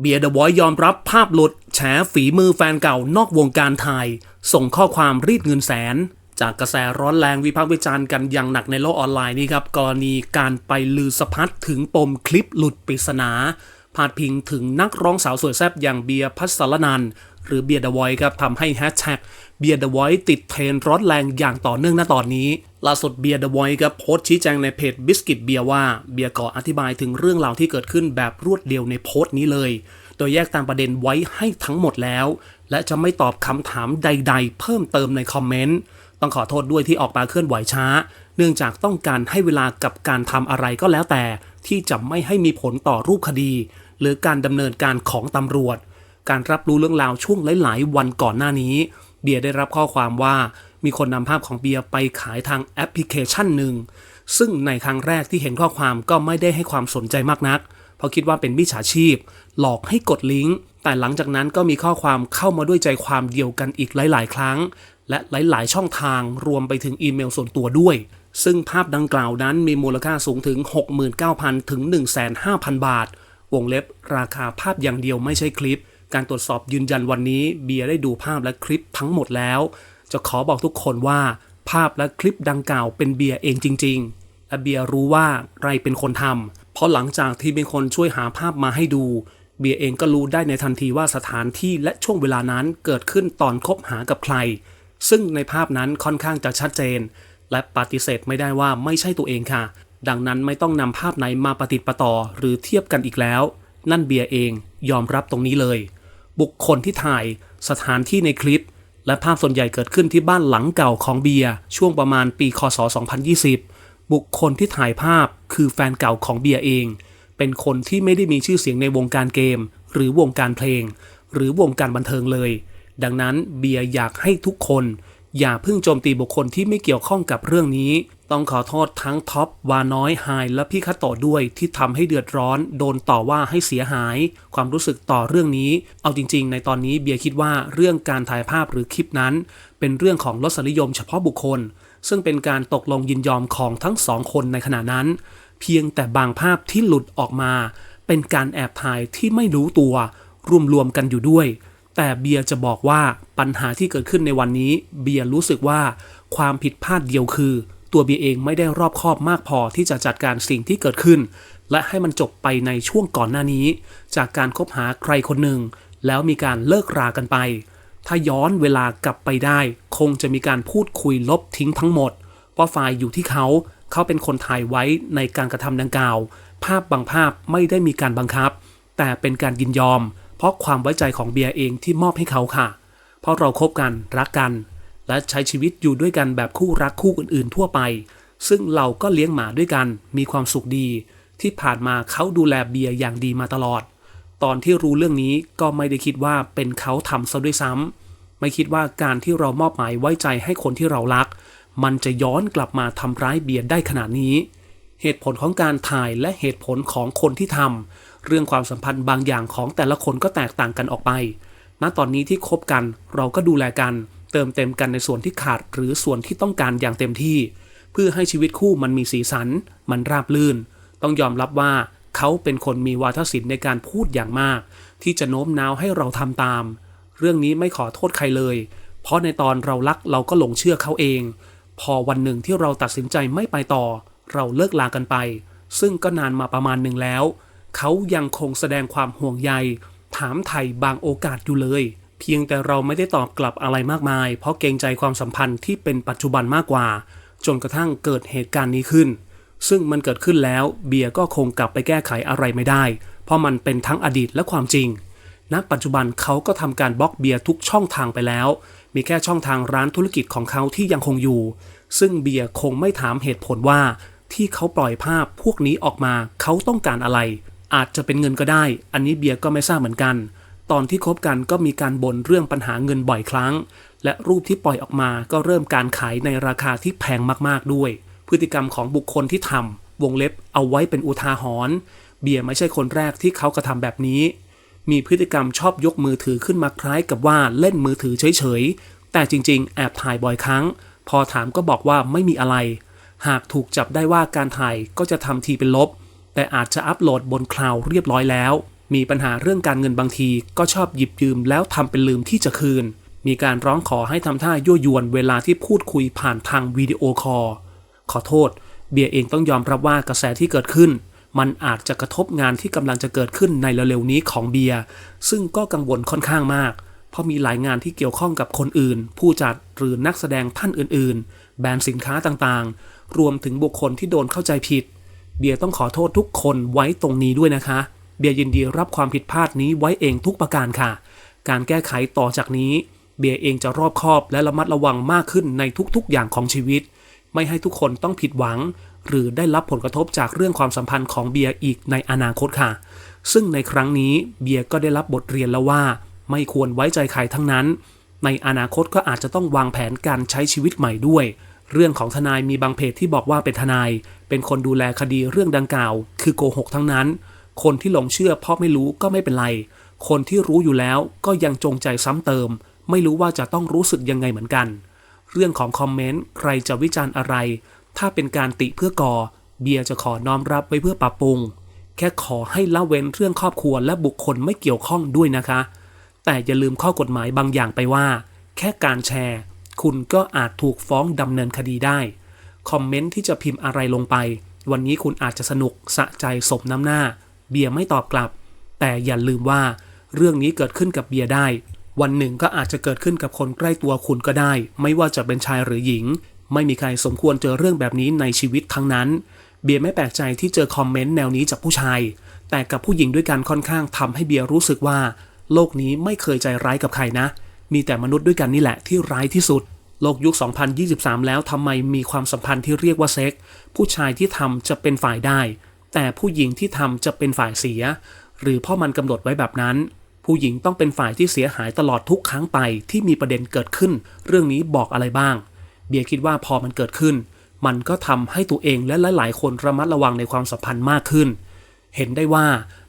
เบียร์เดอะวอยยอมรับภาพหลุดแฉฝีมือแฟนเก่านอกวงการไทย ส่งข้อความรีดเงินแสน จากกระแสร้อนแรงวิพากษ์วิจารณ์กันอย่างหนักในโลกออนไลน์นี่ครับกรณีการไปลือสะพัดถึงปมคลิปหลุดปริศนาพาดพิงถึงนักร้องสาวสวยแซ่บอย่างเบียร์พัสรนัน หรือเบียร์เดอะวอยครับทำให้แฮชแท็กเบียร์เดอะวอยติดเทรนร้อนแรงอย่างต่อเนื่องณตอนนี้ล่าสุดเบียร์เดอะวอยครับโพสต์ชี้แจงในเพจบิสกิตเบียร์ว่าเบียร์ก่ออธิบายถึงเรื่องราวที่เกิดขึ้นแบบรวดเดียวในโพสต์นี้เลย โดยแยกตามประเด็นไว้ให้ทั้งหมดแล้ว และจะไม่ตอบคำถามใด ๆ เพิ่มเติมในคอมเมนต์ต้องขอโทษด้วยที่ออกมาเคลื่อนไหวช้า เนื่องจากต้องการให้เวลากับการทำอะไรก็แล้วแต่ ที่จะไม่ให้มีผลต่อรูปคดี หรือการดำเนินการของตำรวจ การรับรู้เรื่องราวช่วงหลายๆ วันก่อนหน้านี้ เบียร์ได้รับข้อความว่ามีคนนำภาพของเบียร์ไปขายทางแอปพลิเคชันหนึ่ง ซึ่งในครั้งแรกที่เห็นข้อความก็ไม่ได้ให้ความสนใจมากนัก เพราะคิดว่าเป็นมิจฉาชีพ หลอกให้กดลิงก์ แต่หลังจากนั้นก็มีข้อความเข้ามาด้วยใจความเดียวกันอีกหลาย ๆ ครั้ง และหลาย ๆ ช่องทางรวมไปถึงอีเมลส่วนตัวด้วย ซึ่งภาพดังกล่าวนั้นมีมูลค่าสูงถึง 69,000 ถึง 1,500 0 บาท วงเล็บราคาภาพอย่างเดียวไม่ใช่คลิป การตรวจสอบยืนยันวันนี้เบียร์ได้ดูภาพและคลิปทั้งหมดแล้ว จะขอบอกทุกคนว่าภาพและคลิปดังกล่าวเป็นเบียร์เองจริง ๆ และเบียร์รู้ว่าใครเป็นคนทำเพราะหลังจากที่มีคนช่วยหาภาพมาให้ดู เบียร์เองก็รู้ได้ในทันทีว่าสถานที่และช่วงเวลานั้นเกิดขึ้นตอนคบหากับใคร ซึ่งในภาพนั้นค่อนข้างจะชัดเจน และปฏิเสธไม่ได้ว่าไม่ใช่ตัวเองค่ะ ดังนั้นไม่ต้องนำภาพไหนมาปฏิติประต่อหรือเทียบกันอีกแล้ว นั่นเบียร์เองยอมรับตรงนี้เลย บุคคลที่ถ่ายสถานที่ในคลิป และภาพส่วนใหญ่เกิดขึ้นที่บ้านหลังเก่าของเบียร์ช่วงประมาณปีคศ 2020 บุคคลที่ถ่ายภาพคือแฟนเก่าของเบียร์เอง เป็นคนที่ไม่ได้มีชื่อเสียงในวงการเกม หรือวงการเพลง หรือวงการบันเทิงเลย ดังนั้นเบียร์อยากให้ทุกคน อย่าเพิ่งโจมตีบุคคลที่ไม่เกี่ยวข้องกับเรื่องนี้ ต้องขอโทษทั้งท็อปวาน้อยไฮและพี่คัตโตด้วยที่ทำให้เดือดร้อน โดนต่อว่าให้เสียหาย ความรู้สึกต่อเรื่องนี้ เอาจริง ๆ ในตอนนี้เบียร์คิดว่าเรื่องการถ่ายภาพหรือคลิปนั้น เป็นเรื่องของรสนิยมเฉพาะบุคคล ซึ่งเป็นการตกลงยินยอมของทั้งสองคนในขณะนั้น เพียงแต่บางภาพที่หลุดออกมา เป็นการแอบถ่ายที่ไม่รู้ตัวรวมๆกันอยู่ด้วย แต่เบียร์จะบอกว่า ปัญหาที่เกิดขึ้นในวันนี้เบียร์รู้สึกว่าความผิดพลาดเดียวคือ ตัวเบียร์เองไม่ได้รอบคอบมากพอที่จะจัดการสิ่งที่เกิดขึ้น และให้มันจบไปในช่วงก่อนหน้านี้ จากการคบหาใครคนหนึ่ง แล้วมีการเลิกรากันไป ถ้าย้อนเวลากลับไปได้ คงจะมีการพูดคุยลบทิ้งทั้งหมดเพราะฝ่ายอยู่ที่เขาเขาเป็นคนถ่ายไว้ในการกระทำดังกล่าว ภาพบางภาพไม่ได้มีการบังคับ แต่เป็นการยินยอม เพราะความไว้ใจของเบียร์เองที่มอบให้เขาค่ะ เพราะเราคบกันรักกัน และใช้ชีวิตอยู่ด้วยกันแบบคู่รักคู่อื่นๆ ทั่วไป ซึ่งเราก็เลี้ยงหมาด้วยกัน มีความสุขดี ที่ผ่านมาเขาดูแลเบียร์อย่างดีมาตลอด ตอนที่รู้เรื่องนี้ก็ไม่ได้คิดว่าเป็นเขาทำซะด้วยซ้ำไม่คิดว่าการที่เรามอบหมายไว้ใจให้คนที่เรารัก มันจะย้อนกลับมาทำร้ายเบียร์ได้ขนาดนี้ เหตุผลของการถ่ายและเหตุผลของคนที่ทำเรื่องความสัมพันธ์บางอย่างของแต่ละคนก็แตกต่างกันออกไป ณตอนนี้ที่คบกันเราก็ดูแลกัน เติมเต็มกันในส่วนที่ขาดหรือส่วนที่ต้องการอย่างเต็มที่ เพื่อให้ชีวิตคู่มันมีสีสัน มันราบลื่น ต้องยอมรับว่าเขาเป็นคนมีวาทศิลป์ในการพูดอย่างมาก ที่จะโน้มน้าวให้เราทำตาม เรื่องนี้ไม่ขอโทษใครเลย เพราะในตอนเรารักเราก็หลงเชื่อเขาเอง พอวันหนึ่งที่เราตัดสินใจไม่ไปต่อ เราเลิกลากันไป ซึ่งก็นานมาประมาณหนึ่งแล้ว เขายังคงแสดงความห่วงใย ถามไถ่บางโอกาสอยู่เลย เพียงแต่เราไม่ได้ตอบกลับอะไรมากมาย เพราะเกรงใจความสัมพันธ์ที่เป็นปัจจุบันมากกว่า จนกระทั่งเกิดเหตุการณ์นี้ขึ้น ซึ่งมันเกิดขึ้นแล้วเบียร์ก็คงกลับไปแก้ไขอะไรไม่ได้ เพราะมันเป็นทั้งอดีตและความจริงณปัจจุบันเขาก็ทำการบล็อกเบียร์ทุกช่องทางไปแล้ว มีแค่ช่องทางร้านธุรกิจของเขาที่ยังคงอยู่ ซึ่งเบียร์คงไม่ถามเหตุผลว่า ที่เขาปล่อยภาพพวกนี้ออกมาเขาต้องการอะไร อาจจะเป็นเงินก็ได้ อันนี้เบียร์ก็ไม่ทราบเหมือนกัน ตอนที่คบกันก็มีการบ่นเรื่องปัญหาเงินบ่อยครั้ง และรูปที่ปล่อยออกมาก็เริ่มการขายในราคาที่แพงมากๆด้วย พฤติกรรมของบุคคลที่ทำวงเล็บเอาไว้เป็นอุทาหรณ์เบียร์ไม่ใช่คนแรกที่เขากระทำแบบนี้ มีพฤติกรรมชอบยกมือถือขึ้นมาคล้ายกับว่าเล่นมือถือเฉยๆ แต่จริงๆ แอบถ่ายบ่อยครั้ง พอถามก็บอกว่าไม่มีอะไร หากถูกจับได้ว่าการถ่ายก็จะทำทีเป็นลบ แต่อาจจะอัปโหลดบนคลาวด์เรียบร้อยแล้ว มีปัญหาเรื่องการเงินบางที ก็ชอบหยิบยืมแล้วทำเป็นลืมที่จะคืน มีการร้องขอให้ทำท่ายั่วยวนเวลาที่พูดคุยผ่านทางวิดีโอคอลขอโทษ เบียร์เองต้องยอมรับว่ากระแสที่เกิดขึ้น มันอาจจะกระทบงานที่กำลังจะเกิดขึ้นในเร็วๆนี้ของเบียร์ซึ่งก็กังวลค่อนข้างมาก เพราะมีหลายงานที่เกี่ยวข้องกับคนอื่น ผู้จัดหรือนักแสดงท่านอื่น ๆ แบรนด์สินค้าต่างๆ รวมถึงบุคคลที่โดนเข้าใจผิด เบียร์ต้องขอโทษทุกคนไว้ตรงนี้ด้วยนะคะ เบียร์ยินดีรับความผิดพลาดนี้ไว้เองทุกประการค่ะ การแก้ไขต่อจากนี้ เบียร์เองจะรอบคอบและระมัดระวังมากขึ้นในทุกๆ อย่างของชีวิต ไม่ให้ทุกคนต้องผิดหวัง หรือได้รับผลกระทบจากเรื่องความสัมพันธ์ของเบียร์อีกในอนาคตค่ะ ซึ่งในครั้งนี้เบียร์ก็ได้รับบทเรียนแล้วว่า ไม่ควรไว้ใจใครทั้งนั้น ในอนาคตก็อาจจะต้องวางแผนการใช้ชีวิตใหม่ด้วย เรื่องของทนายมีบางเพจที่บอกว่าเป็นทนาย เป็นคนดูแลคดีเรื่องดังกล่าว คือโกหกทั้งนั้น คนที่หลงเชื่อเพราะไม่รู้ก็ไม่เป็นไร คนที่รู้อยู่แล้วก็ยังจงใจซ้ำเติม ไม่รู้ว่าจะต้องรู้สึกยังไงเหมือนกัน เรื่องของคอมเมนต์ใครจะวิจารณ์อะไร ถ้าเป็นการติเพื่อก่อ เบียร์จะขอน้อมรับไว้เพื่อปรับปรุง แค่ขอให้ละเว้นเรื่องครอบครัวและบุคคลไม่เกี่ยวข้องด้วยนะคะ แต่อย่าลืมข้อกฎหมายบางอย่างไปว่า แค่การแชร์ คุณก็อาจถูกฟ้องดำเนินคดีได้ คอมเมนต์ที่จะพิมพ์อะไรลงไป วันนี้คุณอาจจะสนุกสะใจสมน้ำหน้า เบียร์ไม่ตอบกลับ แต่อย่าลืมว่า เรื่องนี้เกิดขึ้นกับเบียร์ได้ วันหนึ่งก็อาจจะเกิดขึ้นกับคนใกล้ตัวคุณก็ได้ ไม่ว่าจะเป็นชายหรือหญิง ไม่มีใครสมควรเจอเรื่องแบบนี้ในชีวิตทั้งนั้น เบียร์ไม่แปลกใจที่เจอคอมเมนต์แนวนี้จากผู้ชาย แต่กับผู้หญิงด้วยกันค่อนข้างทำให้เบียร์รู้สึกว่า โลกนี้ไม่เคยใจร้ายกับใครนะ มีแต่มนุษย์ด้วยกันนี่แหละที่ร้ายที่สุด โลกยุค 2023 แล้วทำไมมีความสัมพันธ์ที่เรียกว่าเซ็ก ผู้ชายที่ทำจะเป็นฝ่ายได้ แต่ผู้หญิงที่ทำจะเป็นฝ่ายเสีย หรือเพ่อมันกำหนดไว้แบบนั้น ผู้หญิงต้องเป็นฝ่ายที่เสียหายตลอดทุกครั้งไปที่มีประเด็นเกิดขึ้น เรื่องนี้บอกอะไรบ้าง เบียร์คิดว่าพอมันเกิดขึ้น มันก็ทำให้ตัวเองและหลาย ๆ คนระมัดระวังในความสัมพันธ์มากขึ้น เห็นได้ว่า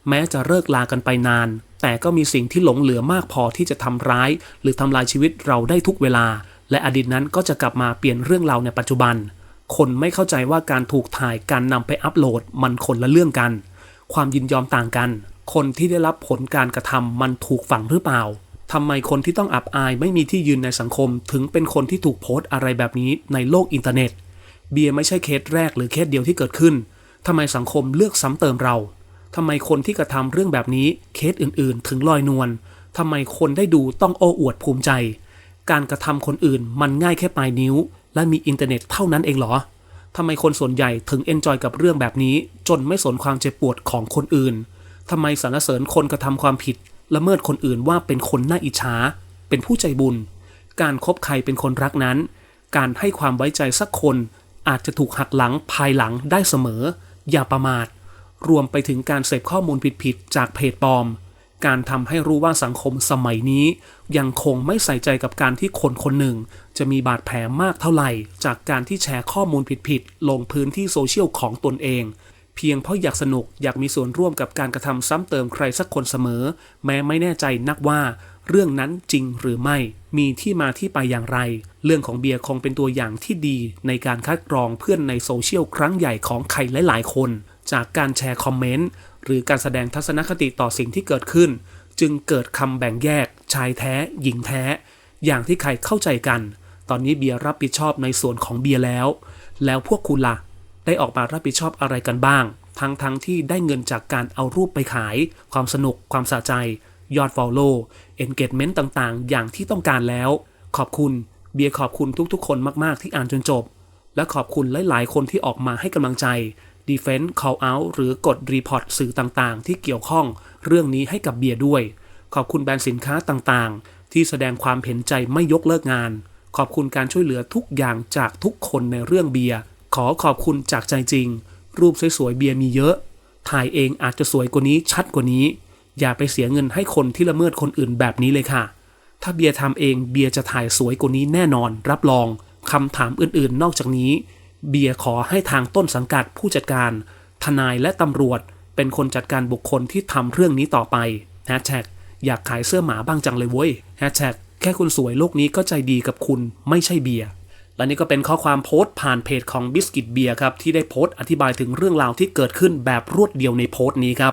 แม้จะเลิกลากันไปนานแต่ก็มีสิ่งที่หลงเหลือมากพอที่จะทำร้าย หรือทำลายชีวิตเราได้ทุกเวลา และอดีตนั้นก็จะกลับมาเปลี่ยนเรื่องเราในปัจจุบัน คนไม่เข้าใจว่าการถูกถ่ายการนำไปอัปโหลดมันคนละเรื่องกัน ความยินยอมต่างกัน คนที่ได้รับผลการกระทำมันถูกฝังหรือเปล่าทำไมคนที่ต้องอับอายไม่มีที่ยืนในสังคม ถึงเป็นคนที่ถูกโพสต์อะไรแบบนี้ในโลกอินเทอร์เน็ต เบียร์ไม่ใช่เคสแรกหรือเคสเดียวที่เกิดขึ้นทำไมสังคมเลือกซ้ำเติมเรา ทำไมคนที่กระทำเรื่องแบบนี้เคสอื่นๆ ถึงลอยนวลทำไมคนได้ดูต้องโอ้อวดภูมิใจ การกระทำคนอื่นมันง่ายแค่ปลายนิ้ว และมีอินเทอร์เน็ตเท่านั้นเองเหรอทำไมคนส่วนใหญ่ถึงเอนจอยกับเรื่องแบบนี้ จนไม่สนความเจ็บปวดของคนอื่นทำไมสรรเสริญคนกระทำความผิด ละเมิดคนอื่นว่าเป็นคนน่าอิจฉาเป็นผู้ใจบุญ การครบใครเป็นคนรักนั้น การให้ความไว้ใจสักคนอาจจะถูกหักหลังภายหลังได้เสมอ อย่าประมาท รวมไปถึงการเสพข้อมูลผิดๆจากเพจปลอม การทำให้รู้ว่าสังคมสมัยนี้ ยังคงไม่ใส่ใจกับการที่คนคนหนึ่ง จะมีบาดแผลมากเท่าไหร่ จากการที่แชร์ข้อมูลผิดๆลงพื้นที่โซเชียลของตนเอง เพียงเพราะอยากสนุกอยากมีส่วนร่วมกับการกระทำซ้ำเติมใครสักคนเสมอ แม้ไม่แน่ใจนักว่า เรื่องนั้นจริงหรือไม่ มีที่มาที่ไปอย่างไร เรื่องของเบียร์คงเป็นตัวอย่างที่ดี ในการคัดกรองเพื่อนในโซเชียลครั้งใหญ่ของใครหลาย ๆ คน จากการแชร์คอมเมนต์หรือการแสดงทัศนคติต่อสิ่งที่เกิดขึ้น จึงเกิดคำแบ่งแยก ชายแท้ หญิงแท้ อย่างที่ใครเข้าใจกัน ตอนนี้เบียร์รับผิดชอบในส่วนของเบียร์แล้ว แล้วพวกคุณล่ะ ได้ออกมารับผิดชอบอะไรกันบ้าง ทั้งทั้งที่ได้เงินจากการเอารูปไปขาย ความสนุก ความสะใจ ยอด Follow Engagement ต่างๆ อย่างที่ต้องการแล้ว ขอบคุณ เบียร์ขอบคุณทุกๆ คนมากๆ ที่อ่านจนจบ และขอบคุณหลายๆ คนที่ออกมาให้กำลังใจ Defense Call Out หรือกด Report สื่อต่างๆ ที่เกี่ยวข้องเรื่องนี้ให้กับเบียร์ด้วย ขอบคุณแบรนด์สินค้าต่างๆ ที่แสดงความเห็นใจไม่ยกเลิกงาน ขอบคุณการช่วยเหลือทุกอย่างจากทุกคนในเรื่องเบียร์ขอขอบคุณจากใจจริง รูปสวยๆเบียร์มีเยอะ ถ่ายเองอาจจะสวยกว่านี้ชัดกว่านี้ อย่าไปเสียเงินให้คนที่ละเมิดคนอื่นแบบนี้เลยค่ะ ถ้าเบียร์ทำเองเบียร์จะถ่ายสวยกว่านี้แน่นอน รับรองคำถามอื่นๆ นอกจากนี้ เบียร์ขอให้ทางต้นสังกัดผู้จัดการ ทนายและตำรวจ เป็นคนจัดการบุคคลที่ทำเรื่องนี้ต่อไปแฮชแท็กอยากขายเสื้อหมาบ้างจังเลยเว้ยแฮชแท็กแค่คุณสวยโลกนี้ก็ใจดีกับคุณไม่ใช่เบียร์และนี่ก็เป็นข้อความโพสต์ผ่านเพจของบิสกิตเบียร์ครับที่ได้โพสต์อธิบายถึงเรื่องราวที่เกิดขึ้นแบบรวดเดียวในโพสต์นี้ครับ